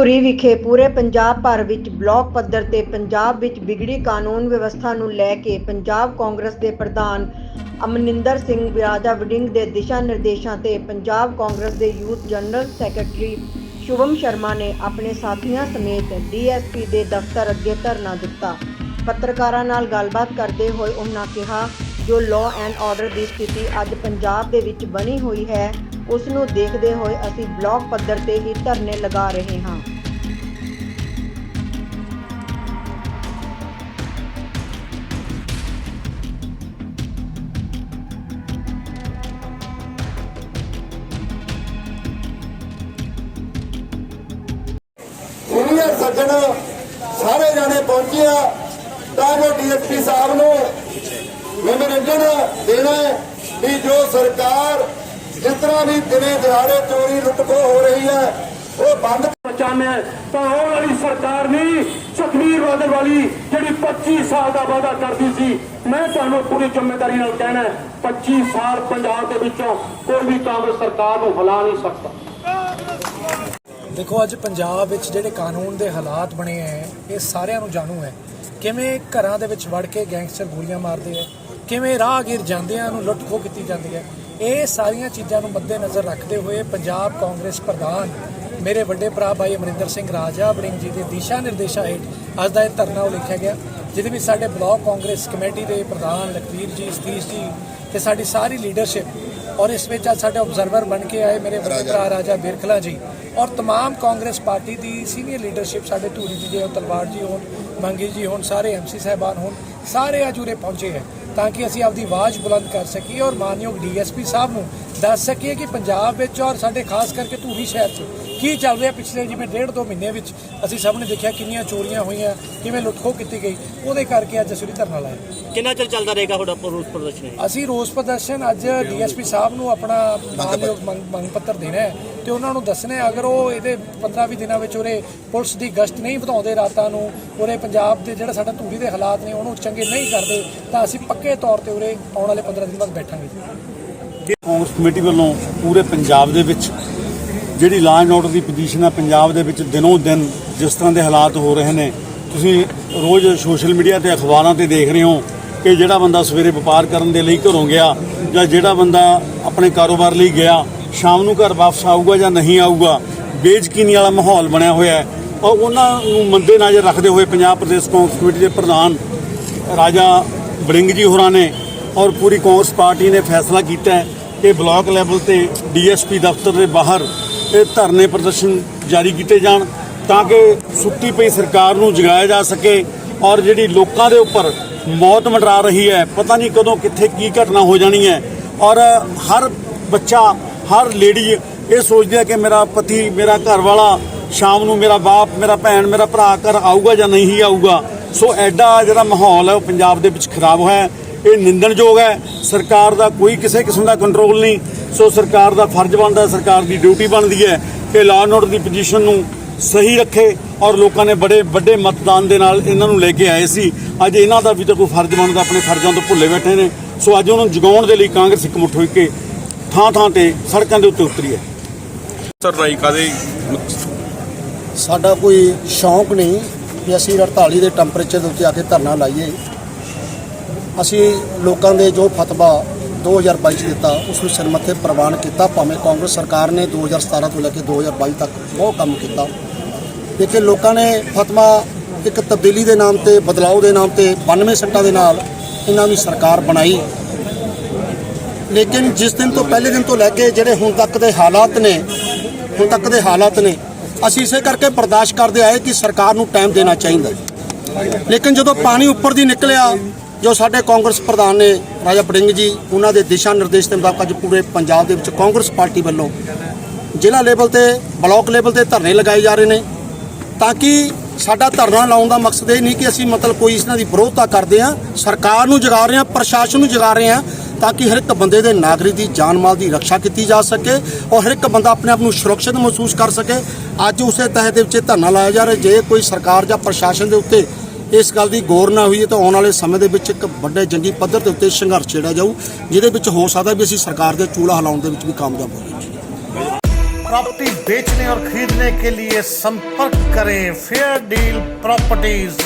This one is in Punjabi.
ਧੂਰੀ ਵਿਖੇ ਪੂਰੇ ਪੰਜਾਬ ਭਰ ਵਿੱਚ ਬਲਾਕ ਪੱਧਰ ਤੇ ਪੰਜਾਬ ਵਿੱਚ ਵਿਗੜੀ ਕਾਨੂੰਨ ਵਿਵਸਥਾ ਨੂੰ ਲੈ ਕੇ ਪੰਜਾਬ ਕਾਂਗਰਸ ਦੇ ਪ੍ਰਧਾਨ ਅਮਨਿੰਦਰ ਸਿੰਘ ਵਿਰਾਜਾ ਵਡਿੰਗ ਦੇ ਦਿਸ਼ਾ ਨਿਰਦੇਸ਼ਾਂ ਤੇ ਪੰਜਾਬ ਕਾਂਗਰਸ ਦੇ youth general secretary Shubham Sharma ਨੇ ਆਪਣੇ ਸਾਥੀਆਂ ਸਮੇਤ ਡੀਐਸਪੀ ਦੇ ਦਫ਼ਤਰ ਅੱਗੇ ਧਰਨਾ ਦਿੱਤਾ। ਪੱਤਰਕਾਰਾਂ ਨਾਲ ਗੱਲਬਾਤ ਕਰਦੇ ਹੋਏ ਉਹਨਾਂ ਕਿਹਾ, ਜੋ ਲਾਅ ਐਂਡ ਆਰਡਰ ਦੀ ਸਥਿਤੀ ਅੱਜ ਪੰਜਾਬ ਦੇ ਵਿੱਚ ਬਣੀ ਹੋਈ ਹੈ ਉਸ ਨੂੰ ਦੇਖਦੇ ਹੋਏ ਅਸੀਂ ਬਲਾਕ ਪੱਧਰ ਤੇ ਹੀ ਧਰਨੇ ਲਗਾ ਰਹੇ ਹਾਂ। ਸੀਨੀਅਰ ਸੱਜਣ ਸਾਰੇ ਜਾਣੇ ਪਹੁੰਚੇ ਆ ਤਾਂ ਜੋ ਡੀਐਸਪੀ ਸਾਹਿਬ ਨੂੰ ਮਨੋਰੰਜਨ ਦੇਣਾ ਹੈ ਵੀ ਜੋ ਸਰਕਾਰ ਜਿਸ ਤਰ੍ਹਾਂ ਵੀ ਦਿਨੇ ਦਿਹਾੜੇ ਚੋਰੀ ਲੁੱਟਖੋ ਹੋ ਰਹੀ ਹੈ ਉਹ ਬੰਦ ਚਾਹੁੰਦੇ ਤਾਂ ਆਉਣ ਵਾਲੀ ਸਰਕਾਰ ਨਹੀਂ ਸੁਖਬੀਰ ਬਾਦਲ ਵਾਲੀ ਜਿਹੜੀ 25 ਸਾਲ ਦਾ ਵਾਅਦਾ ਕਰਦੀ ਸੀ ਮੈਂ ਤੁਹਾਨੂੰ ਪੂਰੀ ਜ਼ਿੰਮੇਵਾਰੀ ਨਾਲ ਕਹਿਣਾ ਹੈ, 25 ਸਾਲ ਪੰਜਾਬ ਦੇ ਵਿੱਚੋਂ ਕੋਈ ਵੀ ਕਾਂਗਰਸ ਸਰਕਾਰ ਨੂੰ ਹਿਲਾ ਨਹੀਂ ਸਕਦਾ। ਦੇਖੋ, ਅੱਜ ਪੰਜਾਬ ਵਿੱਚ ਜਿਹੜੇ ਕਾਨੂੰਨ ਦੇ ਹਾਲਾਤ ਬਣੇ ਐ, ਇਹ ਸਾਰਿਆਂ ਨੂੰ ਜਾਣੂ ਹੈ ਕਿਵੇਂ ਘਰਾਂ ਦੇ ਵਿੱਚ ਵੜ ਕੇ ਗੈਂਗਸਟਰ ਗੋਲੀਆਂ ਮਾਰਦੇ ਐ, ਕਿਵੇਂ ਰਾਹਗੀਰ ਜਾਂਦਿਆਂ ਨੂੰ ਲੁੱਟ ਖੋਹ ਕੀਤੀ ਜਾਂਦੀ ਹੈ ਇਹ ਸਾਰੀਆਂ ਚੀਜ਼ਾਂ ਨੂੰ ਮੱਦੇਨਜ਼ਰ ਰੱਖਦੇ ਹੋਏ ਪੰਜਾਬ ਕਾਂਗਰਸ ਪ੍ਰਧਾਨ, ਮੇਰੇ ਵੱਡੇ ਭਰਾ ਭਾਈ ਅਮਰਿੰਦਰ ਸਿੰਘ ਰਾਜਾ, ਵੜਿੰਗ ਜੀ ਦੇ ਦਿਸ਼ਾ ਨਿਰਦੇਸ਼ਾਂ ਹੇਠ ਅੱਜ ਦਾ ਇਹ ਧਰਨਾ ਉਹ ਲਿਖਿਆ ਗਿਆ, ਜਿਹਦੇ ਵਿੱਚ ਸਾਡੇ ਬਲਾਕ ਕਾਂਗਰਸ ਕਮੇਟੀ ਦੇ ਪ੍ਰਧਾਨ ਲਖਵੀਰ ਜੀ, ਸਤੀਸ਼ ਜੀ ਤੇ ਸਾਡੀ ਸਾਰੀ ਲੀਡਰਸ਼ਿਪ ਔਰ ਇਸ ਵਿੱਚ ਅੱਜ ਸਾਡੇ ਆਬਜ਼ਰਵਰ ਬਣ ਕੇ ਆਏ ਮੇਰੇ ਵੱਡੇ ਭਰਾ ਰਾਜਾ ਬਿਰਖਲਾ ਜੀ ਔਰ तमाम ਕਾਂਗਰਸ ਪਾਰਟੀ ਦੀ ਸੀਨੀਅਰ ਲੀਡਰਸ਼ਿਪ ਸਾਡੇ ਧੂਰੀ ਜੀ ਦੇ ਤਲਵਾਰ ਜੀ ਹੋਣ ਮੰਗੀ ਜੀ ਹੋਣ ਸਾਰੇ ਐਮਸੀ ਸਾਹਿਬਾਨ ਹੋਣ ਸਾਰੇ ਅੱਜ ਉਰੇ ਪਹੁੰਚੇ ਹੈ ਤਾਂ ਕਿ ਅਸੀਂ ਆਪਦੀ ਆਵਾਜ਼ ਬੁਲੰਦ ਕਰ ਸਕੀਏ ਔਰ ਮਾਨਯੋਗ ਡੀਐਸਪੀ ਸਾਹਿਬ ਨੂੰ ਦੱਸ ਸਕੀਏ ਕਿ ਪੰਜਾਬ ਵਿੱਚ ਔਰ ਸਾਡੇ ਖਾਸ ਕਰਕੇ ਧੂਰੀ ਸ਼ਹਿਰ 'ਚ ਕੀ ਚੱਲ ਰਿਹਾ ਪਿਛਲੇ ਜਿਵੇਂ ਡੇਢ ਦੋ ਮਹੀਨੇ ਵਿੱਚ ਅਸੀਂ ਸਭ ਨੇ ਦੇਖਿਆ ਕਿੰਨੀਆਂ ਚੋਰੀਆਂ ਹੋਈਆਂ ਕਿਵੇਂ ਲੁੱਟਖੋ ਕੀਤੀ ਗਈ ਉਹਦੇ ਕਰਕੇ ਅੱਜ ਅਸੀਂ ਉਰੇ ਧਰਨਾ ਲਾਇਆ ਕਿੰਨਾ ਚਿਰ ਚੱਲਦਾ ਰਹੇਗਾ ਤੁਹਾਡਾ ਰੋਸ ਪ੍ਰਦਰਸ਼ਨ ਇਹ? ਅਸੀਂ ਰੋਸ ਪ੍ਰਦਰਸ਼ਨ ਅੱਜ ਡੀਐਸਪੀ ਸਾਹਿਬ ਨੂੰ ਆਪਣਾ ਮਾਨਯੋਗ ਮੰਗ ਮੰਗ ਪੱਤਰ ਦੇਣਾ ਹੈ ਤੇ ਉਹਨਾਂ ਨੂੰ ਦੱਸਣਾ ਹੈ ਅਗਰ ਉਹ ਇਹਦੇ 15-20 ਦਿਨਾਂ ਵਿੱਚ ਉਰੇ ਪੁਲਿਸ ਦੀ ਗਸ਼ਤ ਨਹੀਂ ਵਧਾਉਂਦੇ ਰਾਤਾਂ ਨੂੰ ਉਰੇ ਪੰਜਾਬ ਦੇ ਜਿਹੜਾ ਸਾਡਾ ਧੂਰੀ ਦੇ ਹਾਲਾਤ ਨੇ ਉਹਨੂੰ ਚੰਗੇ ਨਹੀਂ ਕਰਦੇ ਤਾਂ ਅਸੀਂ ਪੱਕੇ ਤੌਰ ਤੇ ਉਰੇ ਆਉਣ ਵਾਲੇ 15 ਦਿਨ ਬਾਅਦ ਬੈਠਾਂਗੇ ਕਾਂਗਰਸ ਕਮੇਟੀ ਵੱਲੋਂ ਪੂਰੇ ਪੰਜਾਬ ਦੇ ਵਿੱਚ ਜਿਹੜੀ ਲਾਅ ਐਂਡ ਆਰਡਰ ਦੀ ਪੋਜੀਸ਼ਨ ਆ ਪੰਜਾਬ ਦੇ ਵਿੱਚ ਦਿਨੋਂ ਦਿਨ ਜਿਸ ਤਰ੍ਹਾਂ ਦੇ ਹਾਲਾਤ ਹੋ ਰਹੇ ਨੇ, ਤੁਸੀਂ ਰੋਜ਼ ਸੋਸ਼ਲ ਮੀਡੀਆ ਤੇ ਅਖਬਾਰਾਂ ਤੇ ਦੇਖ ਰਹੇ ਹੋ ਕਿ ਜਿਹੜਾ ਬੰਦਾ ਸਵੇਰੇ ਵਪਾਰ ਕਰਨ ਦੇ ਲਈ ਘਰੋਂ ਗਿਆ ਜਾਂ ਜਿਹੜਾ ਬੰਦਾ ਆਪਣੇ ਕਾਰੋਬਾਰ ਲਈ ਗਿਆ, ਸ਼ਾਮ ਨੂੰ ਘਰ ਵਾਪਸ ਆਊਗਾ ਜਾਂ ਨਹੀਂ ਆਊਗਾ ਬੇਇੱਜ਼ਤੀ ਵਾਲਾ ਮਾਹੌਲ ਬਣਿਆ ਹੋਇਆ ਹੈ। ਔਰ ਉਹਨਾਂ ਨੂੰ ਮੰਦੇ ਨਜ਼ਰ ਰੱਖਦੇ ਹੋਏ ਪੰਜਾਬ ਪ੍ਰਦੇਸ਼ ਕਾਂਗਰਸ ਕਮੇਟੀ ਦੇ ਪ੍ਰਧਾਨ ਰਾਜਾ ਬੜਿੰਗ ਜੀ ਹੋਰਾਂ ਨੇ ਔਰ ਪੂਰੀ ਕਾਂਗਰਸ ਪਾਰਟੀ ਨੇ ਫੈਸਲਾ ਕੀਤਾ ਹੈ ਕਿ ਬਲਾਕ ਲੈਵਲ ਤੇ ਡੀਐਸਪੀ ਦਫ਼ਤਰ ਦੇ ਬਾਹਰ ਇਹ ਧਰਨੇ ਪ੍ਰਦਰਸ਼ਨ ਜਾਰੀ ਕੀਤੇ ਜਾਣ ਤਾਂ ਕਿ ਸੁੱਤੀ ਪਈ ਸਰਕਾਰ ਨੂੰ ਜਗਾਇਆ ਜਾ ਸਕੇ ਔਰ ਜਿਹੜੀ ਲੋਕਾਂ ਦੇ ਉੱਪਰ ਮੌਤ ਮੰਡਰਾ ਰਹੀ ਹੈ, ਪਤਾ ਨਹੀਂ ਕਦੋਂ ਕਿੱਥੇ ਕੀ ਘਟਨਾ ਹੋ ਜਾਣੀ ਹੈ ਔਰ ਹਰ ਬੱਚਾ, ਹਰ ਲੇਡੀ ਇਹ ਸੋਚਦੀ ਹੈ ਕਿ ਮੇਰਾ ਪਤੀ, ਮੇਰਾ ਘਰ ਵਾਲਾ ਸ਼ਾਮ ਨੂੰ ਮੇਰਾ ਬਾਪ, ਮੇਰਾ ਭੈਣ, ਮੇਰਾ ਭਰਾ ਘਰ ਆਊਗਾ ਜਾਂ ਨਹੀਂ ਆਊਗਾ। ਸੋ ਐਡਾ ਜਿਹੜਾ ਮਾਹੌਲ ਹੈ ਉਹ ਪੰਜਾਬ ਦੇ ਵਿੱਚ ਖਰਾਬ ਹੋਇਆ ਇਹ ਨਿੰਦਣਯੋਗ ਹੈ। ਸਰਕਾਰ ਦਾ ਕੋਈ ਕਿਸੇ ਕਿਸਮ ਦਾ ਕੰਟਰੋਲ ਨਹੀਂ। ਸੋ ਸਰਕਾਰ ਦਾ ਫਰਜ਼ ਬਣਦਾ ਸਰਕਾਰ ਦੀ ਡਿਊਟੀ ਬਣਦੀ ਹੈ ਕਿ ਲਾਅ ਐਂਡ ਆਰਡਰ ਦੀ ਪੋਜੀਸ਼ਨ ਨੂੰ ਸਹੀ ਰੱਖੇ ਔਰ ਲੋਕਾਂ ਨੇ ਬੜੇ ਵੱਡੇ ਮਤਦਾਨ ਦੇ ਨਾਲ ਇਹਨਾਂ ਨੂੰ ਲੈ ਕੇ ਆਏ ਸੀ। ਅੱਜ ਇਹਨਾਂ ਦਾ ਵੀ ਤਾਂ ਕੋਈ ਫਰਜ਼ ਬਣਦਾ ਆਪਣੇ ਫਰਜ਼ਾਂ ਤੋਂ ਭੁੱਲੇ ਬੈਠੇ ਨੇ। ਸੋ ਅੱਜ ਉਹਨਾਂ ਨੂੰ ਜਗਾਉਣ ਦੇ ਲਈ ਕਾਂਗਰਸ ਇਕਮੁੱਠ ਹੋਈ ਕੇ ਥਾਂ ਥਾਂ ਤੇ ਸੜਕਾਂ ਦੇ ਉੱਤੇ ਉਤਰੀ ਹੈ। ਸਰ ਰਾਈ ਕਾਦੇ ਸਾਡਾ ਕੋਈ ਸ਼ੌਂਕ ਨਹੀਂ ਕਿ ਅਸੀਂ 48 ਦੇ ਟੈਂਪਰੇਚਰ ਦੇ ਉੱਤੇ ਆ ਕੇ ਧਰਨਾ ਲਾਈਏ। ਅਸੀਂ ਲੋਕਾਂ ਦੇ ਜੋ ਫਤਵਾ 2022 ਚ ਦਿੱਤਾ, ਉਸ ਨੂੰ ਸਿਰ ਮੱਥੇ ਪ੍ਰਵਾਨ ਕੀਤਾ, ਭਾਵੇਂ ਕਾਂਗਰਸ ਸਰਕਾਰ ਨੇ 2017 ਤੋਂ ਲੈ ਕੇ 2022 ਤੱਕ ਬਹੁਤ ਕੰਮ ਕੀਤਾ। ਲੇਕਿਨ ਲੋਕਾਂ ਨੇ ਫਤਵਾ ਇੱਕ ਤਬਦੀਲੀ ਦੇ ਨਾਮ ਤੇ ਬਦਲਾਅ ਦੇ ਨਾਮ ਤੇ 92 ਸੱਟਾਂ ਦੇ ਨਾਲ ਇਹਨਾਂ ਦੀ ਸਰਕਾਰ ਬਣਾਈ। ਲੇਕਿਨ ਜਿਸ ਦਿਨ ਤੋਂ ਪਹਿਲੇ ਦਿਨ ਤੋਂ ਲੈ ਕੇ ਜਿਹੜੇ ਹੁਣ ਤੱਕ ਦੇ ਹਾਲਾਤ ਨੇ, ਹੁਣ ਤੱਕ ਦੇ ਹਾਲਾਤ ਨੇ, ਅਸੀਂ ਇਸੇ ਕਰਕੇ ਬਰਦਾਸ਼ਤ ਕਰਦੇ ਆਏ ਕਿ ਸਰਕਾਰ ਨੂੰ ਟਾਈਮ ਦੇਣਾ ਚਾਹੀਦਾ ਲੇਕਿਨ ਜਦੋਂ ਪਾਣੀ ਉੱਪਰ ਦੀ ਨਿਕਲਿਆ ਜੋ ਸਾਡੇ ਕਾਂਗਰਸ ਪ੍ਰਧਾਨ ਨੇ ਰਾਜਾ ਬੜਿੰਗ ਜੀ, ਉਹਨਾਂ ਦੇ ਦਿਸ਼ਾ ਨਿਰਦੇਸ਼ ਦੇ ਮੁਤਾਬਕ ਅੱਜ ਪੂਰੇ ਪੰਜਾਬ ਦੇ ਵਿੱਚ ਕਾਂਗਰਸ ਪਾਰਟੀ ਵੱਲੋਂ ਜ਼ਿਲ੍ਹਾ ਲੈਵਲ ਤੇ, ਬਲਾਕ ਲੈਵਲ ਤੇ ਧਰਨੇ ਲਗਾਏ ਜਾ ਰਹੇ ਨੇ। ਤਾਂ ਕਿ ਸਾਡਾ ਧਰਨਾ ਲਾਉਣ ਦਾ ਮਕਸਦ ਇਹ ਨਹੀਂ ਕਿ ਅਸੀਂ ਮਤਲਬ ਕੋਈ ਇਸ ਨਾਲ ਦੀ ਵਿਰੋਧਤਾ ਕਰਦੇ ਹਾਂ, ਸਰਕਾਰ ਨੂੰ ਜਗਾ ਰਹੇ ਹਾਂ, ਪ੍ਰਸ਼ਾਸਨ ਨੂੰ ਜਗਾ ਰਹੇ ਹਾਂ, ਤਾਂ ਕਿ ਹਰ ਇੱਕ ਬੰਦੇ ਦੇ ਨਾਗਰਿਕ ਦੀ ਜਾਨ ਮਾਲ ਦੀ ਰੱਖਿਆ ਕੀਤੀ ਜਾ ਸਕੇ ਔਰ ਹਰ ਇੱਕ ਬੰਦਾ ਆਪਣੇ ਆਪ ਨੂੰ ਸੁਰੱਖਿਅਤ ਮਹਿਸੂਸ ਕਰ ਸਕੇ। ਅੱਜ ਉਸੇ ਤਹਿਤ ਦੇ ਵਿੱਚ ਧਰਨਾ ਲਾਇਆ ਜਾ ਰਿਹਾ, ਜੇ ਕੋਈ ਸਰਕਾਰ ਜਾਂ ਪ੍ਰਸ਼ਾਸਨ ਦੇ ਉੱਤੇ ਇਸ ਗੱਲ ਦੀ ਗੌਰ ਨਾ ਹੋਈ ਤਾਂ ਆਉਣ ਵਾਲੇ ਸਮੇਂ ਦੇ ਵਿੱਚ ਇੱਕ ਵੱਡੇ ਜੰਗੀ ਪੱਧਰ ਦੇ ਉੱਤੇ ਸੰਘਰਸ਼ ਛੇੜਿਆ ਜਾਊ ਜਿਹਦੇ ਵਿੱਚ ਹੋ ਸਕਦਾ ਵੀ ਅਸੀਂ ਸਰਕਾਰ ਦੇ ਚੂਲਾ ਹਿਲਾਉਣ ਦੇ ਵਿੱਚ ਵੀ ਕਾਮਯਾਬ ਹੋਵਾਂਗੇ प्रॉपर्टी बेचने और खरीदने के लिए संपर्क करें फेयर डील प्रॉपर्टीज